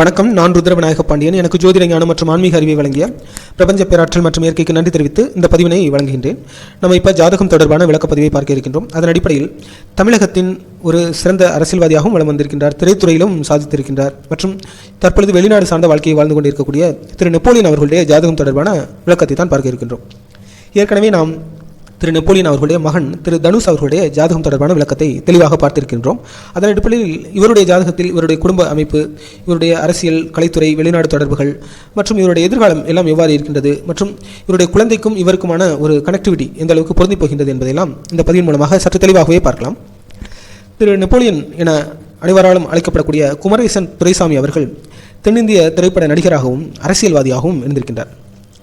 வணக்கம். நான் ருத்ரவிநாயக பாண்டியன். எனக்கு ஜோதிட ஞானம் மற்றும் ஆன்மீக அறிவை வழங்கிய பிரபஞ்ச பேராற்றல் மற்றும் இயற்கைக்கு நன்றி தெரிவித்து இந்த பதிவினை வழங்குகின்றேன். நம்ம இப்போ ஜாதகம் தொடர்பான விளக்கப்பதிவை பார்க்க இருக்கின்றோம். அதன் அடிப்படையில் தமிழகத்தின் ஒரு சிறந்த அரசியல்வாதியாகவும் வளம் வந்திருக்கின்றார். திரைத்துறையிலும் சாதித்திருக்கின்றார். மற்றும் தற்பொழுது வெளிநாடு சார்ந்த வாழ்க்கையை வாழ்ந்து கொண்டிருக்கக்கூடிய திரு நெப்போலியன் அவர்களுடைய ஜாதகம் தொடர்பான விளக்கத்தை தான் பார்க்க இருக்கின்றோம். ஏற்கனவே நாம் திரு நெப்போலியன் அவர்களுடைய மகன் திரு தனுஷ் அவர்களுடைய ஜாதகம் தொடர்பான விளக்கத்தை தெளிவாக பார்த்திருக்கின்றோம். அதன் அடிப்படையில் இவருடைய ஜாதகத்தில் இவருடைய குடும்ப அமைப்பு இவருடைய அரசியல் கலைத்துறை வெளிநாடு தொடர்புகள் மற்றும் இவருடைய எதிர்காலம் எல்லாம் எவ்வாறு இருக்கின்றது மற்றும் இவருடைய குழந்தைக்கும் இவருக்குமான ஒரு கனெக்டிவிட்டி எந்த அளவுக்கு பொருந்தி போகின்றது என்பதையெல்லாம் இந்த பதிவின் மூலமாக சற்று தெளிவாகவே பார்க்கலாம். திரு நெப்போலியன் என அனைவராலும் அழைக்கப்படக்கூடிய குமரேசன் துரைசாமி அவர்கள் தென்னிந்திய திரைப்பட நடிகராகவும் அரசியல்வாதியாகவும் இருந்திருக்கின்றார்.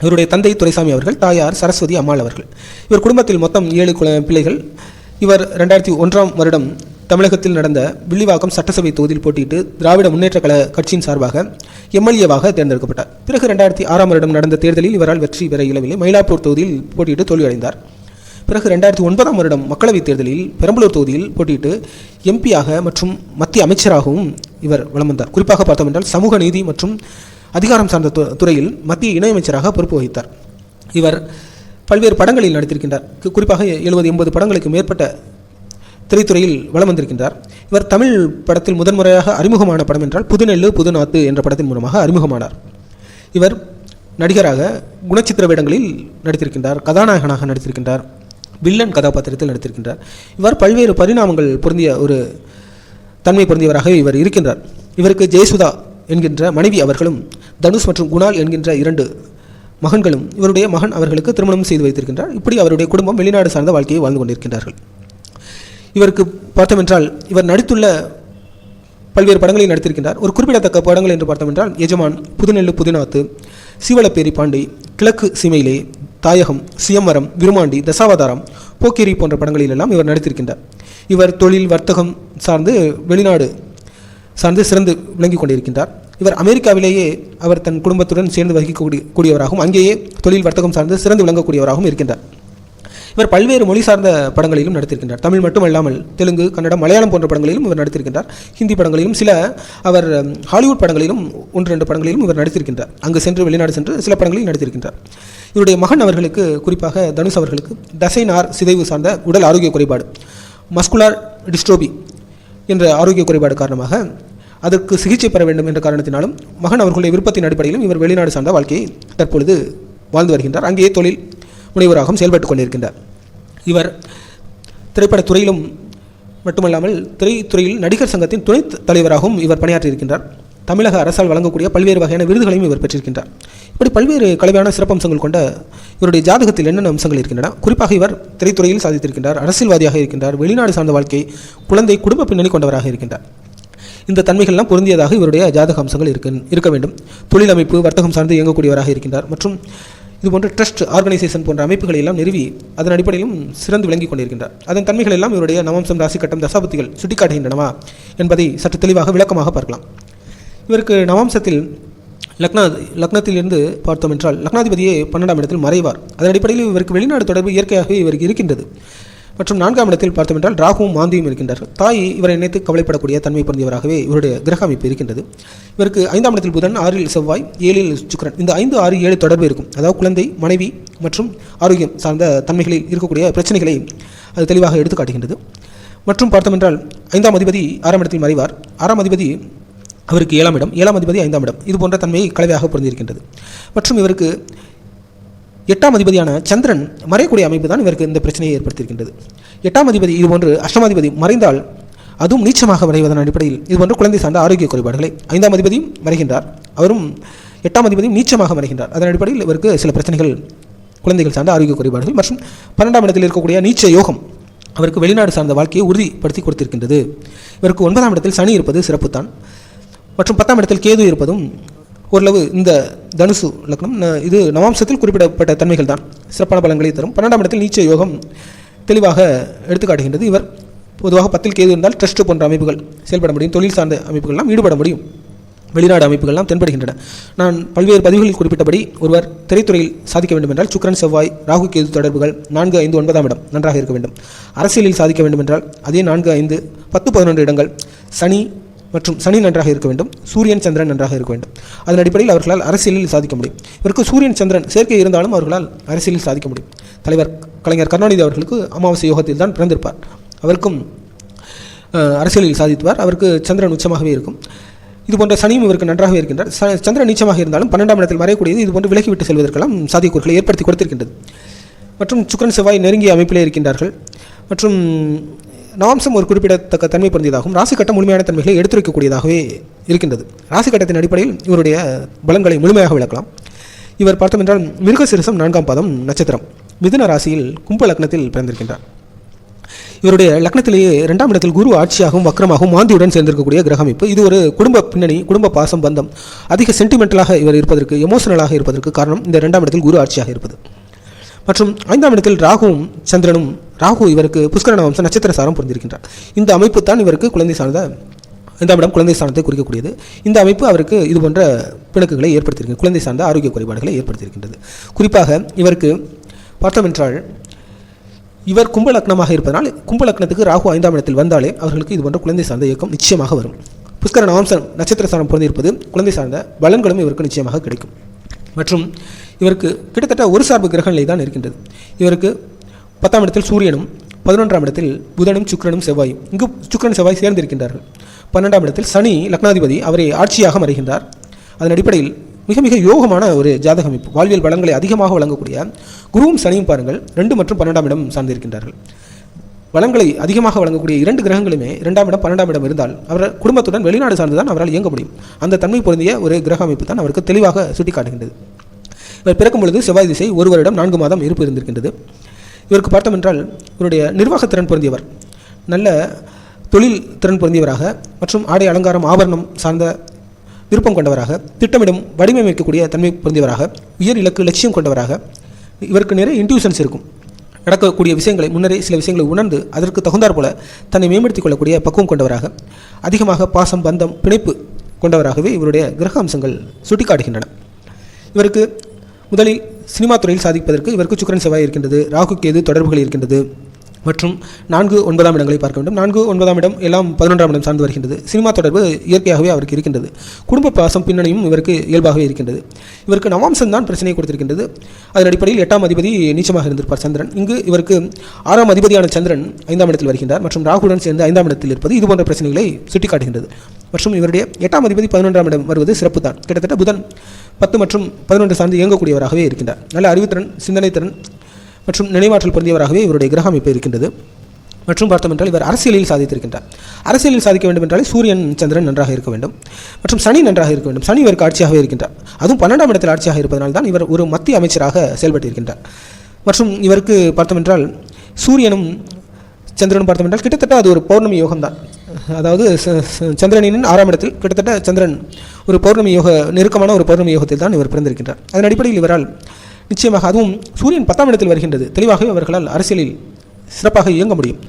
இவருடைய தந்தை துரைசாமி அவர்கள் தாயார் சரஸ்வதி அம்மாள் அவர்கள். இவர் குடும்பத்தில் மொத்தம் ஏழு குல பிள்ளைகள். இவர் ரெண்டாயிரத்தி ஒன்றாம் வருடம் தமிழகத்தில் நடந்த வில்லிவாக்கம் சட்டசபை தொகுதியில் போட்டியிட்டு திராவிட முன்னேற்ற கழக கட்சியின் சார்பாக எம்எல்ஏவாக தேர்ந்தெடுக்கப்பட்டார். பிறகு ரெண்டாயிரத்தி ஆறாம் வருடம் நடந்த தேர்தலில் இவரால் வெற்றி பெற இயலவில்லை. மயிலாப்பூர் தொகுதியில் போட்டியிட்டு தோல்வியடைந்தார். பிறகு ரெண்டாயிரத்தி ஒன்பதாம் வருடம் மக்களவைத் தேர்தலில் பெரம்பலூர் தொகுதியில் போட்டியிட்டு எம்பியாக மற்றும் மத்திய அமைச்சராகவும் இவர் வலம் வந்தார். குறிப்பாக பார்த்தோம் என்றால் சமூக நீதி மற்றும் அதிகாரம் சார்ந்த துறையில் மத்திய இணையமைச்சராக பொறுப்பு வகித்தார். இவர் பல்வேறு படங்களில் நடித்திருக்கின்றார். குறிப்பாக எழுபது எண்பது படங்களுக்கு மேற்பட்ட திரைத்துறையில் வலம் வந்திருக்கின்றார். இவர் தமிழ் படத்தில் முதன்முறையாக அறிமுகமான படம் என்றால் புதுநெல்லு புதுநாத்து என்ற படத்தின் மூலமாக அறிமுகமானார். இவர் நடிகராக குணச்சித்திர வேடங்களில் நடித்திருக்கின்றார் கதாநாயகனாக நடித்திருக்கின்றார் வில்லன் கதாபாத்திரத்தில் நடித்திருக்கின்றார். இவர் பல்வேறு பரிணாமங்கள் பொருந்திய ஒரு தன்மை பொருந்தியவராக இவர் இருக்கின்றார். இவருக்கு ஜெயசுதா என்கின்ற மனைவி அவர்களும் தனுஷ் மற்றும் குணால் என்கின்ற இரண்டு மகன்களும் இவருடைய மகன் அவர்களுக்கு திருமணம் செய்து வைத்திருக்கின்றார். இப்படி அவருடைய குடும்பம் வெளிநாடு சார்ந்த வாழ்க்கையை வாழ்ந்து கொண்டிருக்கின்றார்கள். இவருக்கு பார்த்தமென்றால் இவர் நடித்துள்ள பல்வேறு படங்களில் நடித்திருக்கின்றார். ஒரு குறிப்பிடத்தக்க படங்கள் என்று பார்த்தமென்றால் எஜமான் புதுநெல்லு புதுநாத்து சீவலப்பேரி பாண்டி கிழக்கு சிமையிலே தாயகம் சியம்பரம் விருமாண்டி தசாவதாரம் போக்கிரி போன்ற படங்களிலெல்லாம் இவர் நடித்திருக்கின்றார். இவர் தொழில் வர்த்தகம் சார்ந்து வெளிநாடு சார்ந்து சிறந்து விளங்கி கொண்டிருக்கின்றார். இவர் அமெரிக்காவிலேயே அவர் தன் குடும்பத்துடன் சேர்ந்து வகிக்கக்கூடிய கூடியவராகவும் அங்கேயே தொழில் வர்த்தகம் சார்ந்து சிறந்து விளங்கக்கூடியவராகவும் இருக்கின்றார். இவர் பல்வேறு மொழி சார்ந்த படங்களிலும் நடித்திருக்கின்றார். தமிழ் மட்டுமல்லாமல் தெலுங்கு கன்னடம் மலையாளம் போன்ற படங்களிலும் இவர் நடித்திருக்கின்றார். ஹிந்தி படங்களிலும் சில அவர் ஹாலிவுட் படங்களிலும் ஒன்று ரெண்டு படங்களிலும் இவர் நடித்திருக்கின்றார். அங்கு சென்று வெளிநாடு சென்று சில படங்களில் நடித்திருக்கின்றார். இவருடைய மகன் அவர்களுக்கு குறிப்பாக தனுஷ் அவர்களுக்கு தசைநார் சிதைவு சார்ந்த உடல் ஆரோக்கிய குறைபாடு மஸ்குலார் டிஸ்ட்ரோபி என்ற ஆரோக்கிய குறைபாடு காரணமாக அதற்கு சிகிச்சை பெற வேண்டும் என்ற காரணத்தினாலும் மகன் அவர்களுடைய விருப்பத்தின் அடிப்படையிலும் இவர் வெளிநாடு சார்ந்த வாழ்க்கையை தற்பொழுது வாழ்ந்து வருகின்றார். அங்கேயே தொழில் முனைவராகவும் செயல்பட்டுக் கொண்டிருக்கின்றார். இவர் திரைப்படத் துறையிலும் மட்டுமல்லாமல் திரைத்துறையில் நடிகர் சங்கத்தின் துணைத் தலைவராகவும் இவர் பணியாற்றியிருக்கின்றார். தமிழக அரசால் வழங்கக்கூடிய பல்வேறு வகையான விருதுகளையும் இவர் பெற்றிருக்கின்றார். இப்படி பல்வேறு கலவையான சிறப்பம்சங்கள் கொண்ட இவருடைய ஜாதகத்தில் என்னென்ன அம்சங்கள் இருக்கின்றன? குறிப்பாக இவர் திரைத்துறையில் சாதித்திருக்கின்றார் அரசியல்வாதியாக இருக்கின்றார் வெளிநாடு சார்ந்த வாழ்க்கை குழந்தை குடும்ப பின்னணி கொண்டவராக இருக்கின்றார். இந்த தன்மைகள்லாம் பொருந்தியதாக இவருடைய ஜாதக அம்சங்கள் இருக்கு இருக்க வேண்டும். தொழில் அமைப்பு வர்த்தகம் சார்ந்து இயங்கக்கூடியவராக இருக்கின்றார். மற்றும் இதுபோன்ற ட்ரஸ்ட் ஆர்கனைசேஷன் போன்ற அமைப்புகளை எல்லாம் நிறுவி அதன் அடிப்படையிலும் சிறந்து விளங்கிக் கொண்டிருக்கின்றார். அதன் தன்மைகள் எல்லாம் இவருடைய நவம்சம் ராசி கட்டம் தசாபத்திகள் சுட்டிக்காட்டுகின்றனவா என்பதை சற்று தெளிவாக விளக்கமாக பார்க்கலாம். இவருக்கு நவம்சத்தில் லக்னா லக்னத்திலிருந்து பார்த்தோம் என்றால் லக்னாதிபதியே பன்னெண்டாம் இடத்தில் மறைவார். அதன் அடிப்படையில் இவருக்கு வெளிநாடு தொடர்பு இயற்கையாகவே இவருக்கு இருக்கின்றது. மற்றும் நான்காம் இடத்தில் பார்த்தோம் என்றால் ராகுவும் மாந்தியும் இருக்கின்றார்கள் தாய் இவரை நினைத்து கவலைப்படக்கூடிய தன்மை பொருந்தியவராகவே இவருடைய கிரக அமைப்பு இருக்கின்றது. இவருக்கு ஐந்தாம் இடத்தில் புதன் ஆறில் செவ்வாய் ஏழில் சுக்கிரன். இந்த ஐந்து ஆறு ஏழு தொடர்பு இருக்கும். அதாவது குழந்தை மனைவி மற்றும் ஆரோக்கியம் சார்ந்த தன்மைகளில் இருக்கக்கூடிய பிரச்சனைகளை அது தெளிவாக எடுத்து காட்டுகின்றது. மற்றும் பார்த்தோம் என்றால் ஐந்தாம் அதிபதி ஆறாம் இடத்தில் மறைவார். ஆறாம் அதிபதி அவருக்கு ஏழாம் இடம் ஏழாம் அதிபதி ஐந்தாம் இடம். இது போன்ற தன்மையை கலவையாக பொருந்திருக்கின்றது மற்றும் இவருக்கு எட்டாம் அதிபதியான சந்திரன் மறையக்கூடிய அமைப்பு தான் இவருக்கு இந்த பிரச்சனையை ஏற்படுத்தியிருக்கின்றது. எட்டாம் அதிபதி இதுபோன்று அஷ்டமாதிபதி மறைந்தால் அதுவும் நீச்சமாக வரைவதன் அடிப்படையில் இதுபோன்று குழந்தை சார்ந்த ஆரோக்கிய குறைபாடுகளை ஐந்தாம் அதிபதியும் மறைகின்றார். அவரும் எட்டாம் அதிபதியும் நீச்சமாக மறைகின்றார். அதன் அடிப்படையில் இவருக்கு சில பிரச்சனைகள் குழந்தைகள் சார்ந்த ஆரோக்கிய குறைபாடுகள் மற்றும் பன்னெண்டாம் இடத்தில் இருக்கக்கூடிய நீச்ச யோகம் அவருக்கு வெளிநாடு சார்ந்த வாழ்க்கையை உறுதிப்படுத்தி கொடுத்திருக்கின்றது. இவருக்கு ஒன்பதாம் இடத்தில் சனி இருப்பது சிறப்புத்தான். மற்றும் பத்தாம் இடத்தில் கேது இருப்பதும் ஓரளவு இந்த தனுசு லக்னம் ந- இது நவாம்சத்தில் குறிப்பிடப்பட்ட தன்மைகள் தான் சிறப்பான பலன்களை தரும். பன்னெண்டாம் இடத்தில் நீச்ச யோகம் தெளிவாக எடுத்துக்காட்டுகின்றது. இவர் பொதுவாக பத்தில் கேது இருந்தால் ட்ரஸ்ட் போன்ற அமைப்புகள் செயல்பட முடியும். தொழில் சார்ந்த அமைப்புகள்லாம் ஈடுபட முடியும். வெளிநாடு அமைப்புகள்லாம் தென்படுகின்றன. நான் பல்வேறு பதிவுகளில் குறிப்பிட்டபடி ஒருவர் திரைத்துறையில் சாதிக்க வேண்டும் என்றால் சுக்கிரன் செவ்வாய் ராகு கேது தொடர்புகள் நான்கு ஐந்து ஒன்பதாம் இடம் நன்றாக இருக்க வேண்டும். அரசியலில் சாதிக்க வேண்டும் என்றால் அதே நான்கு ஐந்து பத்து பதினொன்று இடங்கள் சனி மற்றும் சனி நன்றாக இருக்க வேண்டும் சூரியன் சந்திரன் நன்றாக இருக்க வேண்டும். அதன் அடிப்படையில் அவர்களால் அரசியலில் சாதிக்க முடியும். இவருக்கு சூரியன் சந்திரன் சேர்க்கை இருந்தாலும் அவர்களால் அரசியலில் சாதிக்க முடியும். தலைவர் கலைஞர் கருணாநிதி அவர்களுக்கு அமாவாசை யோகத்தில் தான் பிறந்திருப்பார். அவருக்கும் அரசியலில் சாதித்துவார். அவருக்கு சந்திரன் உச்சமாகவே இருக்கும். இது போன்ற சனியும் இவருக்கு நன்றாகவே இருக்கின்றார். ச- சந்திரன் நீச்சமாக இருந்தாலும் பன்னெண்டாம் இடத்தில் வரையக்கூடியது இது போன்று விலகிவிட்டு செல்வதற்கெல்லாம் சாத்தியக்கூறுகளை ஏற்படுத்தி கொடுத்திருக்கின்றது. மற்றும் சுக்கரன் செவ்வாய் நெருங்கிய அமைப்பிலே இருக்கின்றார்கள். மற்றும் நவாம்சம் ஒரு குறிப்பிடத்தக்க தன்மை பொருந்தியதாகவும் ராசி கட்டம் முழுமையான தன்மைகளை எடுத்துரைக்கக்கூடியதாகவே இருக்கின்றது. ராசி கட்டத்தின் அடிப்படையில் இவருடைய பலன்களை முழுமையாக விளக்கலாம். இவர் பார்த்தோம் என்றால் மிருகசிரசம் நான்காம் பாதம் நட்சத்திரம். மிதுன ராசியில் கும்ப லக்னத்தில் பிறந்திருக்கின்றார். இவருடைய லக்னத்திலேயே இரண்டாம் இடத்தில் குரு ஆட்சியாகவும் வக்ரமாகவும் மாந்தியுடன் சேர்ந்திருக்கக்கூடிய கிரக அமைப்பு இது ஒரு குடும்ப பின்னணி குடும்ப பாசம் பந்தம். அதிக சென்டிமெண்டலாக இவர் இருப்பதற்கு எமோஷனலாக இருப்பதற்கு காரணம் இந்த இரண்டாம் இடத்தில் குரு ஆட்சியாக இருப்பது. மற்றும் ஐந்தாம் இடத்தில் ராகுவும் சந்திரனும் ராகு இவருக்கு புஷ்கரண வம்ச நட்சத்திர சாரம் பொருந்திருக்கின்றார். இந்த அமைப்பு தான் இவருக்கு குழந்தை சார்ந்த ஐந்தாம் இடம் குழந்தை ஸ்தானத்தை குறிக்கக்கூடியது. இந்த அமைப்பு அவருக்கு இது போன்ற பிணக்குகளை ஏற்படுத்தியிருக்கிறது குழந்தை சார்ந்த ஆரோக்கிய குறைபாடுகளை ஏற்படுத்தியிருக்கின்றது. குறிப்பாக இவருக்கு பார்த்தோம் என்றால் இவர் கும்பலக்னமாக இருப்பதால் இருப்பதனால் ராகு ஐந்தாம் இடத்தில் வந்தாலே அவர்களுக்கு இது போன்ற குழந்தை சார்ந்த இயக்கம் நிச்சயமாக வரும். புஷ்கர நவம்சம் நட்சத்திர சாரம் பொருந்திருப்பது குழந்தை சார்ந்த பலன்களும் இவருக்கு நிச்சயமாக கிடைக்கும். மற்றும் இவருக்கு கிட்டத்தட்ட ஒரு சார்பு கிரகங்களை தான் இருக்கின்றது. இவருக்கு பத்தாம் இடத்தில் சூரியனும் பதினொன்றாம் இடத்தில் புதனும் சுக்கிரனும் செவ்வாயும். இங்கு சுக்கரன் செவ்வாய் சேர்ந்திருக்கின்றார்கள். பன்னெண்டாம் இடத்தில் சனி லக்னாதிபதி அவரை ஆட்சியாக மறைகின்றார். அதன் அடிப்படையில் மிக மிக யோகமான ஒரு ஜாதக அமைப்பு வாழ்வியல் வளங்களை அதிகமாக வழங்கக்கூடிய குருவும் சனியும் பாருங்கள் ரெண்டு மற்றும் பன்னெண்டாம் இடம் சார்ந்திருக்கின்றார்கள். வளங்களை அதிகமாக வழங்கக்கூடிய இரண்டு கிரகங்களுமே இரண்டாம் இடம் பன்னெண்டாம் இடம் இருந்தால் அவர் குடும்பத்துடன் வெளிநாடு சார்ந்துதான் அவரால் இயங்க முடியும். அந்த தன்மை பொருந்திய ஒரு கிரக அமைப்பு தான் அவருக்கு தெளிவாக சுட்டிக்காட்டுகின்றது. இவர் பிறக்கும் பொழுது செவ்வாய் திசை ஒரு வருடம் நான்கு மாதம் இருப்பு இருந்திருக்கின்றது. இவருக்கு பார்த்தோம் என்றால் இவருடைய நிர்வாகத்திறன் பொருந்தியவர். நல்ல தொழில் திறன் பொருந்தியவராக மற்றும் ஆடை அலங்காரம் ஆபரணம் சார்ந்த விருப்பம் கொண்டவராக திட்டமிடும் வடிவமைக்கக்கூடிய தன்மை பொருந்தியவராக உயர் இலக்கு லட்சியம் கொண்டவராக இவருக்கு நிறைய இன்டியூஷன்ஸ் இருக்கும். நடக்கக்கூடிய விஷயங்களை முன்னரே சில விஷயங்களை உணர்ந்து அதற்கு தகுந்தாற் போல தன்னை மேம்படுத்திக் கொள்ளக்கூடிய பக்குவம் கொண்டவராக அதிகமாக பாசம் பந்தம் பிணைப்பு கொண்டவராகவே இவருடைய கிரக அம்சங்கள் சுட்டிக்காட்டுகின்றன. இவருக்கு முதலில் சினிமா துறையில் சாதிப்பதற்கு இவருக்கு சுக்கரன் செவ்வாய் இருக்கின்றது ராகு கேது தொடர்புகள் இருக்கின்றது. மற்றும் நான்கு ஒன்பதாம் இடங்களை பார்க்க வேண்டும். நான்கு ஒன்பதாம் இடம் எல்லாம் பதினொன்றாம் இடம் சார்ந்து வருகின்றது. சினிமா தொடர்பு இயற்கையாகவே அவருக்கு இருக்கின்றது. குடும்ப பாசம் பின்னணியும் இவருக்கு இயல்பாகவே இருக்கின்றது. இவருக்கு நவாம்சம் தான் பிரச்சனையை கொடுத்திருக்கின்றது. அதன் அடிப்படையில் எட்டாம் அதிபதி நீச்சமாக இருந்திருப்பார் சந்திரன். இங்கு இவருக்கு ஆறாம் அதிபதியான சந்திரன் ஐந்தாம் இடத்தில் வருகின்றார் மற்றும் ராகுடன் சேர்ந்து ஐந்தாம் இடத்தில் இருப்பது இது போன்ற பிரச்சனைகளை சுட்டிக்காட்டுகின்றது. மற்றும் இவருடைய எட்டாம் அதிபதி பதினொன்றாம் இடம் வருவது சிறப்பு தான். கிட்டத்தட்ட புதன் பத்து மற்றும் பதினொன்று சார்ந்து இயங்கக்கூடியவராகவே இருக்கின்றார். நல்ல அறிவுத்திறன் சிந்தனை திறன் மற்றும் நினைவாற்றல் பொருந்தியவராகவே இவருடைய கிரக அமைப்பு இருக்கின்றது. மற்றும் பார்த்தோம் என்றால் இவர் அரசியலில் சாதித்திருக்கின்றார். அரசியலில் சாதிக்க வேண்டும் என்றால் சூரியன் சந்திரன் நன்றாக இருக்க வேண்டும். மற்றும் சனி நன்றாக இருக்க வேண்டும். சனி இவருக்கு ஆட்சியாகவே இருக்கின்றார். அதுவும் பன்னெண்டாம் இடத்தில் ஆட்சியாக இருப்பதனால் தான் இவர் ஒரு மத்திய அமைச்சராக செயல்பட்டிருக்கின்றார். மற்றும் இவருக்கு பார்த்தோம் என்றால் சூரியனும் சந்திரனும் பார்த்தோம் என்றால் கிட்டத்தட்ட அது ஒரு பௌர்ணமி யோகம் தான். அதாவது ச- ச- சந்திரனின் ஆறாம் இடத்தில் கிட்டத்தட்ட சந்திரன் ஒரு பௌர்ணமி யோக நெருக்கமான ஒரு பௌர்ணமி யோகத்தில் தான் இவர் பிறந்திருக்கின்றார். அதன் அடிப்படையில் இவரால் நிச்சயமாக அதுவும் சூரியன் பத்தாம் இடத்தில் வருகின்றது. தெளிவாகவே அவர்களால் அரசியலில் சிறப்பாக இயங்க முடியும்.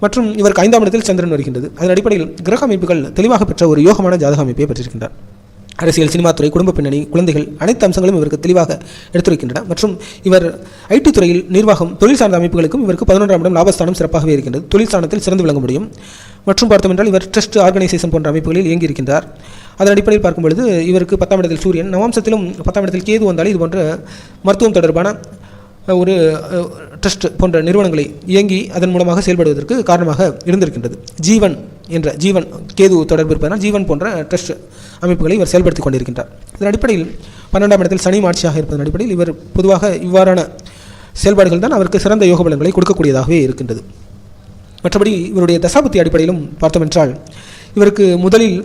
மற்றும் இவருக்கு ஐந்தாம் இடத்தில் சந்திரன் வருகின்றது. அதன் அடிப்படையில் கிரக அமைப்புகள் தெளிவாக பெற்ற ஒரு யோகமான ஜாதக அமைப்பை பெற்றிருக்கின்றார். அரசியல் சினிமா துறை குடும்ப பின்னணி குழந்தைகள் அனைத்து அம்சங்களும் இவருக்கு தெளிவாக எடுத்துரைக்கின்றன. மற்றும் இவர் ஐடி துறையில் நிர்வாகம் தொழில் சார்ந்த அமைப்புகளுக்கும் இவருக்கு பதினொன்றாம் இடம் லாபஸ்தானம் சிறப்பாகவே இருக்கின்றது. தொழில் ஸ்தானத்தில் சிறந்து விளங்க முடியும். மற்றும் பார்த்தோம் என்றால் இவர் ட்ரஸ்ட் ஆர்கனைசேஷன் போன்ற அமைப்புகளில் இயங்கியிருக்கின்றார். அதன் அடிப்படையில் பார்க்கும் பொழுது இவருக்கு பத்தாம் இடத்தில் சூரியன் நவாம்சத்திலும் பத்தாம் இடத்தில் கேது வந்தாலும் இது போன்ற மருத்துவம் தொடர்பான ஒரு ட்ரஸ்ட் போன்ற நிறுவனங்களை இயங்கி அதன் மூலமாக செயல்படுவதற்கு காரணமாக இருந்திருக்கின்றது. ஜீவன் என்ற ஜீவன் கேது தொடர்பு இருப்பதனால் ஜீவன் போன்ற ட்ரஸ்ட் அமைப்புகளை இவர் செயல்படுத்தி கொண்டிருக்கின்றார். இதன் அடிப்படையில் பன்னெண்டாம் இடத்தில் சனி ஆட்சியாக இருப்பதன் அடிப்படையில் இவர் பொதுவாக இவ்வாறான செயல்பாடுகள் தான் அவருக்கு சிறந்த யோக பலன்களை கொடுக்கக்கூடியதாகவே இருக்கின்றது. மற்றபடி இவருடைய தசாபத்தி அடிப்படையிலும் பார்த்தோமென்றால் இவருக்கு முதலில்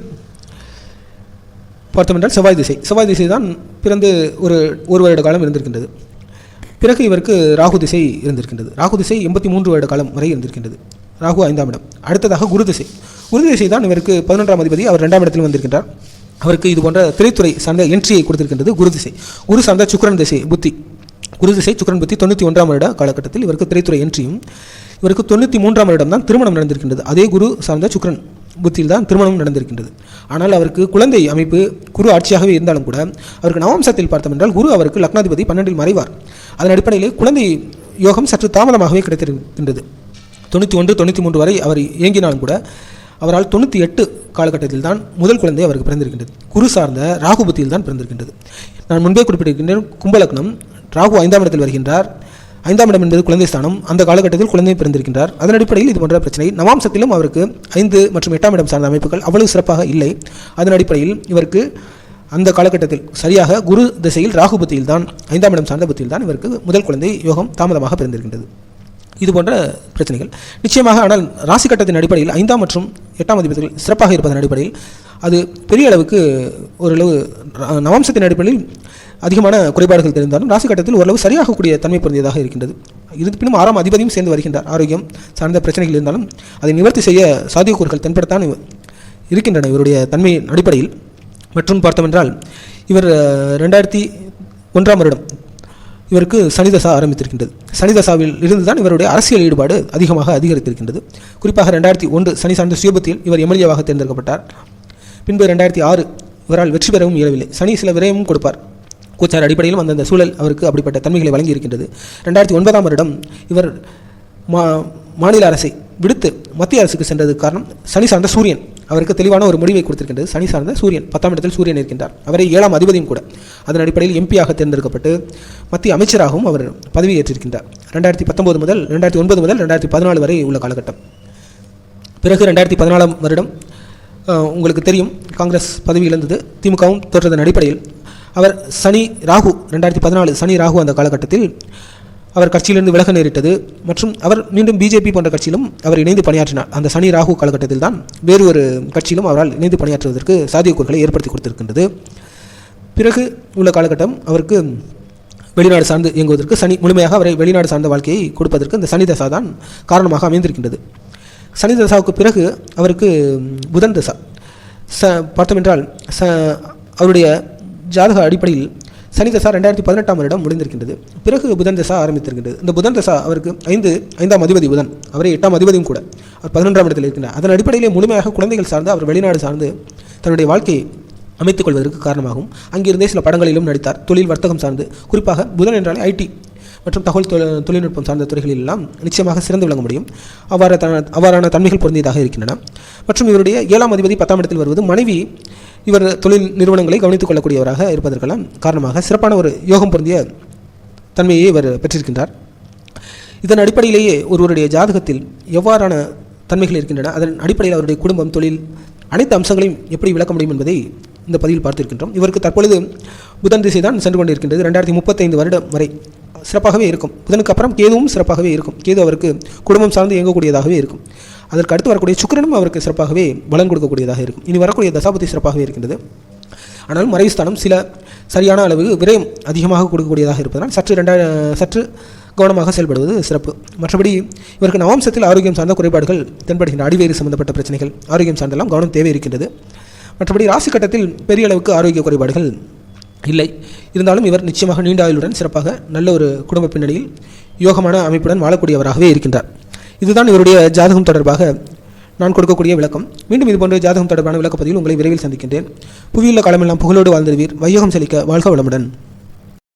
பார்த்தோமென்றால் செவ்வாய் திசை. செவ்வாய் திசை தான் பிறந்து ஒரு ஒரு வருட காலம் இருந்திருக்கின்றது. பிறகு இவருக்கு ராகு திசை இருந்திருக்கின்றது. ராகு திசை எண்பத்தி மூன்று வருட காலம் வரை இருந்திருக்கின்றது. ராகு ஐந்தாம் இடம். அடுத்ததாக குரு திசை குரு திசை தான் இவருக்கு பதினொன்றாம் அதிபதி அவர் ரெண்டாம் இடத்தில் வந்திருக்கின்றார். அவருக்கு இது போன்ற திரைத்துறை சார்ந்த என்ட்ரியை கொடுத்திருக்கின்றது குரு திசை குரு சார்ந்த சுக்கரன் திசை புத்தி. குரு திசை சுக்கிரன் புத்தி தொண்ணூற்றி ஒன்றாம் வருட காலகட்டத்தில் இவருக்கு திரைத்துறை என்ட்ரியும் இவருக்கு தொண்ணூற்றி மூன்றாம் வருடம் தான் திருமணம் நடந்திருக்கின்றது. அதே குரு சார்ந்த சுக்கரன் புத்தியில் தான் திருமணம் நடந்திருக்கின்றது. ஆனால் அவருக்கு குழந்தை அமைப்பு குரு ஆட்சியாகவே இருந்தாலும் கூட அவருக்கு நவம்சத்தில் பார்த்தோம் என்றால் குரு அவருக்கு லக்னாதிபதி பன்னெண்டில் மறைவார். அதன் அடிப்படையிலே குழந்தை யோகம் சற்று தாமதமாகவே கிடைத்திருக்கின்றது. தொண்ணூற்றி ஒன்று தொண்ணூற்றி மூன்று வரை அவர் இயங்கினாலும் கூட அவரால் தொண்ணூற்றி எட்டு காலகட்டத்தில் தான் முதல் குழந்தை அவருக்கு பிறந்திருக்கின்றது. குரு சார்ந்த ராகு புத்தியில் தான் பிறந்திருக்கின்றது. நான் முன்பே குறிப்பிட்டிருக்கின்றேன் கும்பலக்னம் ராகு ஐந்தாம் இடத்தில் வருகின்றார். ஐந்தாம் இடம் என்பது குழந்தை ஸ்தானம். அந்த காலகட்டத்தில் குழந்தை பிறந்திருக்கின்றார். அதன் அடிப்படையில் இது போன்ற பிரச்சனை. நவாம்சத்திலும் அவருக்கு ஐந்து மற்றும் எட்டாம் இடம் சார்ந்த அமைப்புகள் அவ்வளவு சிறப்பாக இல்லை. அதன் அடிப்படையில் இவருக்கு அந்த காலகட்டத்தில் சரியாக குரு திசையில் ராகு புத்தியில் தான் ஐந்தாம் இடம் சார்ந்த புத்தியில் தான் இவருக்கு முதல் குழந்தை யோகம் தாமதமாக பிறந்திருக்கின்றது. இது போன்ற பிரச்சனைகள். நிச்சயமாக ஆனால் ராசி கட்டத்தின் அடிப்படையில் ஐந்தாம் மற்றும் எட்டாம் அதிபதிகள் சிறப்பாக இருப்பதன் அடிப்படையில் அது பெரிய அளவுக்கு ஓரளவு நவம்சத்தின் அடிப்படையில் அதிகமான குறைபாடுகள் தெரிந்தாலும் ராசி கட்டத்தில் ஓரளவு சரியாகக்கூடிய தன்மை பொருந்தியதாக இருக்கின்றது. இருப்பினும் ஆறாம் அதிபதியும் சேர்ந்து வருகின்றார். ஆரோக்கியம் சார்ந்த பிரச்சனைகள் இருந்தாலும் அதை நிவர்த்தி செய்ய சாத்தியக்கூறுகள் தென்படத்தான் இருக்கின்றன இவருடைய தன்மையின் அடிப்படையில். மற்றும் பார்த்தோமென்றால் இவர் ரெண்டாயிரத்தி ஒன்றாம் வருடம் இவருக்கு சனிதசா ஆரம்பித்திருக்கின்றது. சனிதசாவில் இருந்து தான் இவருடைய அரசியல் ஈடுபாடு அதிகமாக அதிகரித்திருக்கின்றது. குறிப்பாக ரெண்டாயிரத்தி ஒன்று சனி சார்ந்த சுயபத்தில் இவர் எம்எல்ஏவாக தேர்ந்தெடுக்கப்பட்டார். பின்பு ரெண்டாயிரத்தி ஆறு இவரால் வெற்றி பெறவும் இயலவில்லை. சனி சில விரயமும் கொடுப்பார். கூச்சார் அடிப்படையிலும் அந்தந்த சூழல் அவருக்கு அப்படிப்பட்ட தன்மைகளை வழங்கி இருக்கின்றது ரெண்டாயிரத்தி ஒன்பதாம் வருடம் இவர் மா மாநில அரசை விடுத்து மத்திய அரசுக்கு சென்றது காரணம் சனி சார்ந்த சூரியன். அவருக்கு தெளிவான ஒரு முடிவை கொடுத்திருக்கின்றது. சனி சார்ந்த சூரியன் பத்தாம் இடத்தில் சூரியன் இருக்கின்றார். அவரை ஏழாம் அதிபதியும் கூட. அதன் அடிப்படையில் எம்பியாக தேர்ந்தெடுக்கப்பட்டு மத்திய அமைச்சராகவும் அவர் பதவி ஏற்றிருக்கின்றார் ரெண்டாயிரத்தி பத்தொன்பது முதல் ரெண்டாயிரத்தி ஒன்பது முதல் ரெண்டாயிரத்தி பதினாலு வரை உள்ள காலகட்டம். பிறகு ரெண்டாயிரத்தி பதினாலாம் வருடம் உங்களுக்கு தெரியும் காங்கிரஸ் பதவி இழந்தது. திமுகவும் தோற்றதன் அடிப்படையில் அவர் சனி ராகு ரெண்டாயிரத்தி பதினாலு சனி ராகு அந்த காலகட்டத்தில் அவர் கட்சியிலிருந்து விலக நேரிட்டது மற்றும் அவர் மீண்டும் பிஜேபி போன்ற கட்சியிலும் அவர் இணைந்து பணியாற்றினார். அந்த சனி ராகு காலகட்டத்தில் தான் வேறு ஒரு கட்சியிலும் அவரால் இணைந்து பணியாற்றுவதற்கு சாத்தியக்கூறுகளை ஏற்படுத்தி கொடுத்திருக்கின்றது. பிறகு உள்ள காலகட்டம் அவருக்கு வெளிநாடு சார்ந்து இயங்குவதற்கு சனி முழுமையாக அவரை வெளிநாடு சார்ந்த வாழ்க்கையை கொடுப்பதற்கு இந்த சனி தசா தான் காரணமாக அமைந்திருக்கின்றது. சனி தசாவுக்கு பிறகு அவருக்கு புதன் தசா. ச பார்த்தோமென்றால் ச அவருடைய ஜாதக அடிப்படையில் சனி தசா ரெண்டாயிரத்தி பதினெட்டாம் வருடம் முடிந்திருக்கின்றது. பிறகு புதன் தசா ஆரம்பித்திருக்கின்றது. இந்த புதன் தசா அவருக்கு ஐந்து ஐந்தாம் அதிபதி புதன் அவரே எட்டாம் அதிபதியும் கூட அவர் பதினொன்றாம் இடத்தில் இருக்கின்றார். அதன் அடிப்படையிலே முழுமையாக குழந்தைகள் சார்ந்து அவர் வெளிநாடு சார்ந்து தன்னுடைய வாழ்க்கையை அமைத்துக் கொள்வதற்கு காரணமாகும். அங்கிருந்தே சில படங்களிலும் நடித்தார். தொழில் வர்த்தகம் சார்ந்து. குறிப்பாக புதன் என்றாலே ஐடி மற்றும் தகவல் தொழில்நுட்பம் சார்ந்த துறைகளில் எல்லாம் நிச்சயமாக சிறந்து விளங்க முடியும். அவ்வாறு த அவ்வாறான தன்மைகள் பொருந்தியதாக இருக்கின்றன. மற்றும் இவருடைய ஏழாம் அதிபதி பத்தாம் இடத்தில் வருவது மனைவி இவர் தொழில் நிறுவனங்களை கவனித்துக் கொள்ளக்கூடியவராக இருப்பதற்கெல்லாம் காரணமாக சிறப்பான ஒரு யோகம் பொருந்திய தன்மையை இவர் பெற்றிருக்கின்றார். இதன் அடிப்படையிலேயே ஒருவருடைய ஜாதகத்தில் எவ்வாறான தன்மைகள் இருக்கின்றன அதன் அடிப்படையில் அவருடைய குடும்பம் தொழில் அனைத்து அம்சங்களையும் எப்படி விளக்க முடியும் என்பதை இந்த பதிவில் பார்த்திருக்கின்றோம். இவருக்கு தற்பொழுது புதன் திசை தான் சென்று கொண்டிருக்கின்றது. ரெண்டாயிரத்தி முப்பத்தைந்து வருடம் வரை சிறப்பாகவே இருக்கும். புதனுக்கு அப்புறம் கேதுவும் சிறப்பாகவே இருக்கும். கேது அவருக்கு குடும்பம் சார்ந்து இயங்கக்கூடியதாகவே இருக்கும். அதற்கு அடுத்து வரக்கூடிய சுக்கிரனும் அவருக்கு சிறப்பாகவே பலன் கொடுக்கக்கூடியதாக இருக்கும். இனி வரக்கூடிய தசாபதி சிறப்பாகவே இருக்கின்றது. ஆனால் மறைவுஸ்தானம் சில சரியான அளவு விரயம் அதிகமாக கொடுக்கக்கூடியதாக இருப்பதனால் சற்று ரெண்டா சற்று கவனமாக செயல்படுவது சிறப்பு. மற்றபடி இவருக்கு நவாம்சத்தில் ஆரோக்கியம் சார்ந்த குறைபாடுகள் தென்படுகின்ற அடிவேறு சம்பந்தப்பட்ட பிரச்சனைகள் ஆரோக்கியம் சார்ந்தெல்லாம் கவனம் தேவை இருக்கின்றது. மற்றபடி ராசி கட்டத்தில் பெரிய அளவுக்கு ஆரோக்கிய குறைபாடுகள் இல்லை. இருந்தாலும் இவர் நிச்சயமாக நீண்ட ஆயுளுடன் சிறப்பாக நல்ல ஒரு குடும்ப பின்னணியில் யோகமான அமைப்புடன் வாழக்கூடியவராகவே இருக்கின்றார். இதுதான் இவருடைய ஜாதகம் தொடர்பாக நான் கொடுக்கக்கூடிய விளக்கம். மீண்டும் இதுபோன்ற ஜாதகம் தொடர்பான விளக்கப்பதிவில் உங்களை விரைவில் சந்திக்கின்றேன். புவியுள்ள காலமெல்லாம் புகழோடு வாழ்ந்திருவீர் வையோகம் செழிக்க வாழ்க வளமுடன்.